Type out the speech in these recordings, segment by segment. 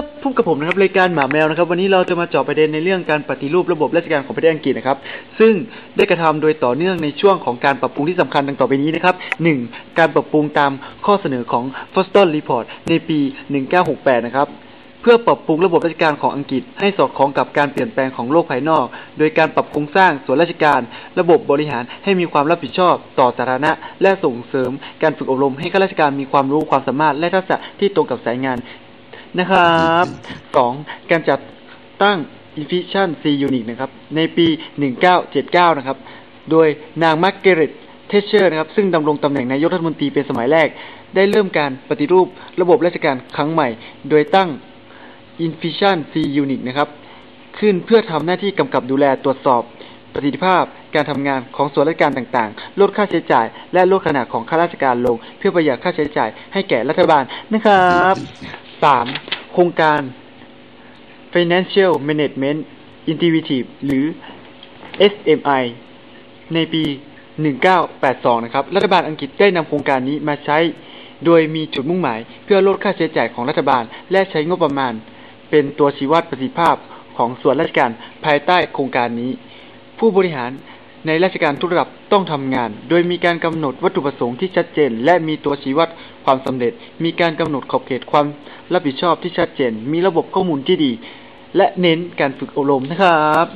บพบกับผมนะครับรายการหมาแมวนะครับ วันนี้เราจะมาเจาะประเด็นในเรื่องการปฏิรูประบบราชการของประเทศอังกฤษนะครับ ซึ่งได้กระทำโดยต่อเนื่องในช่วงของการปรับปรุงที่สำคัญดังต่อไปนี้นะครับ 1. การปรับปรุงตามข้อเสนอของ Foster Report ในปี 1968 นะครับ เพื่อปรับปรุงระบบราชการของอังกฤษ ให้สอดคล้องกับการเปลี่ยนแปลงของโลกภายนอก โดยการปรับโครงสร้างส่วนราชการ ระบบบริหารให้มีความรับผิดชอบ ต่อสาธารณะ และส่งเสริม การฝึกอบรมให้ข้าราชการมีความรู้ความสามารถและทักษะที่ตรงกับสายงาน นะครับสองการจัดตั้ง Efficiency Unit นะครับ ในปี 1979 นะครับ โดยนางมาร์เกเร็ตเทเชอร์นะครับ ซึ่งดำรงตำแหน่งนายกรัฐมนตรีเป็นสมัยแรก ได้เริ่มการปฏิรูประบบราชการครั้งใหม่ โดยตั้ง Efficiency Unit นะครับ ขึ้นเพื่อทำหน้าที่กำกับดูแลตรวจสอบประสิทธิภาพการทำงานของส่วนราชการต่างๆ ลดค่าใช้จ่าย และลดขนาดของข้าราชการลง เพื่อประหยัดค่าใช้จ่ายให้แก่รัฐบาลนะครับ สามโครงการ Financial Management Intuitive หรือ SMI ในปี 1982 นะครับ รัฐบาลอังกฤษได้นำโครงการนี้มาใช้ โดยมีจุดมุ่งหมาย เพื่อลดค่าใช้จ่ายของรัฐบาล และใช้งบประมาณ เป็นตัวชี้วัดประสิทธิภาพของส่วนราชการภายใต้โครงการนี้ ผู้บริหาร ในราชการทุกระดับต้องทำงาน โดยมีการกำหนดวัตถุประสงค์ที่ชัดเจน และมีตัวชี้วัดความสำเร็จ มีการกำหนดขอบเขตความรับผิดชอบที่ชัดเจน มีระบบข้อมูลที่ดี และเน้นการฝึกอบรมนะครับ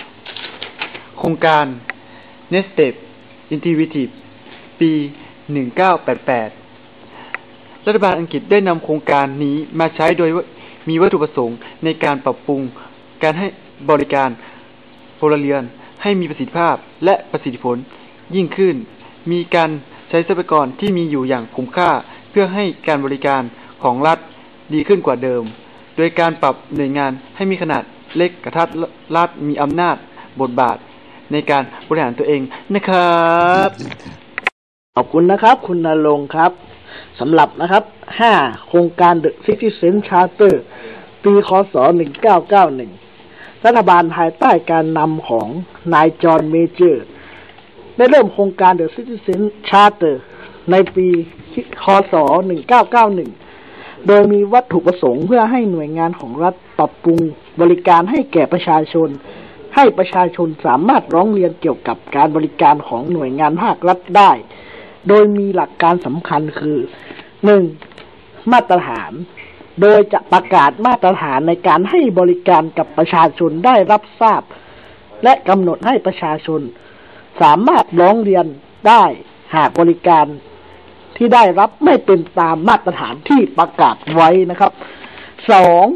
4. โครงการ Nestep Intuitive ปี 1988 รัฐบาลอังกฤษได้นำโครงการนี้มาใช้โดยมีวัตถุประสงค์ในการปรับปรุงการให้บริการพลเรือน ให้มีประสิทธิภาพและประสิทธิผลยิ่งขึ้น มีการใช้ทรัพยากรที่มีอยู่อย่างคุ้มค่า เพื่อให้การบริการของรัฐดีขึ้นกว่าเดิม โดยการปรับหน่วยงานให้มีขนาดเล็กกระทัดรัฐมีอำนาจบทบาท ในการบริหารตัวเองนะครับขอบคุณนะครับ คุณนรงครับสำหรับนะครับห้าโครงการ The Citizen Charter ปีคศ1991 รัฐบาลภายใต้การนำของนายจอห์นเมเจอร์ได้เริ่มโครงการ The Citizen Charter ในปีคศ 1991 โดยมีวัตถุประสงค์เพื่อให้หน่วยงานของรัฐปรับปรุงบริการให้แก่ประชาชน ให้ประชาชนสามารถร้องเรียนเกี่ยวกับการบริการของหน่วยงานภาครัฐได้ โดยมีหลักการสำคัญคือหนึ่งมาตรฐาน โดยจะประกาศมาตรฐานในการให้บริการกับประชาชนได้รับทราบ และกำหนดให้ประชาชน สามารถร้องเรียนได้หากบริการที่ได้รับไม่เป็นตามมาตรฐานที่ประกาศไว้นะครับสอง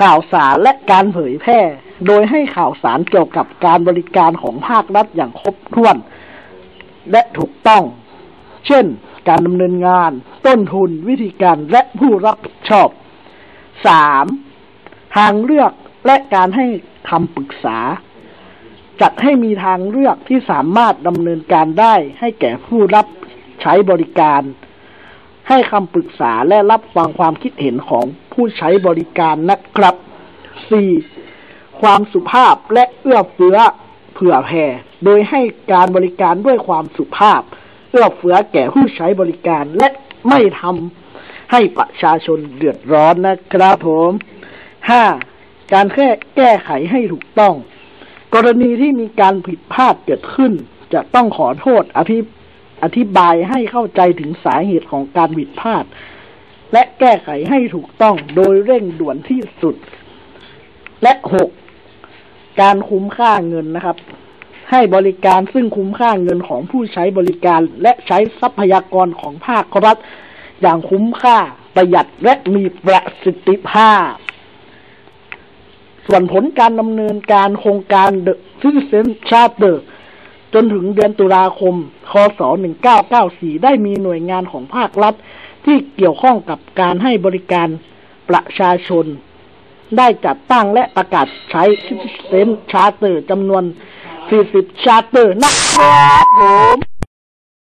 ข่าวสารและการเผยแพร่ โดยให้ข่าวสารเกี่ยวกับการบริการของภาครัฐอย่างครบถ้วน และถูกต้อง เช่น การดำเนินงาน ต้นทุนวิธีการและผู้รับผิดชอบสามทางเลือกและการให้คำปรึกษา จัดให้มีทางเลือกที่สามารถดำเนินการได้ให้แก่ผู้รับใช้บริการ ให้คำปรึกษาและรับฟังความคิดเห็นของผู้ใช้บริการนะครับ 4. ความสุภาพและเอื้อเฟื้อเผื่อแผ่ โดยให้การบริการด้วยความสุภาพ เอื้อเฟื้อแก่ผู้ใช้บริการและ ไม่ทำให้ประชาชนเดือดร้อนนะครับผม 5. การแค่แก้ไขให้ถูกต้อง กรณีที่มีการผิดพลาดเกิดขึ้น จะต้องขอโทษอธิอธิบายให้เข้าใจถึงสาเหตุของการผิดพลาด และแก้ไขให้ถูกต้องโดยเร่งด่วนที่สุด และหกการคุ้มค่าเงินนะครับ ให้บริการซึ่งคุ้มค่าเงินของผู้ใช้บริการและใช้ทรัพยากรของภาครัฐ อย่างคุ้มค่าประหยัดและมีประสิทธิภาพ ส่วนผลการดำเนินการโครงการ The Citizen Charter จนถึงเดือนตุลาคม คศ 1994 ได้มีหน่วยงานของภาครัฐ ที่เกี่ยวข้องกับการให้บริการประชาชน ได้จัดตั้งและประกาศใช้ Citizen Charter จำนวน 40 ชาเตอร์นะครับผม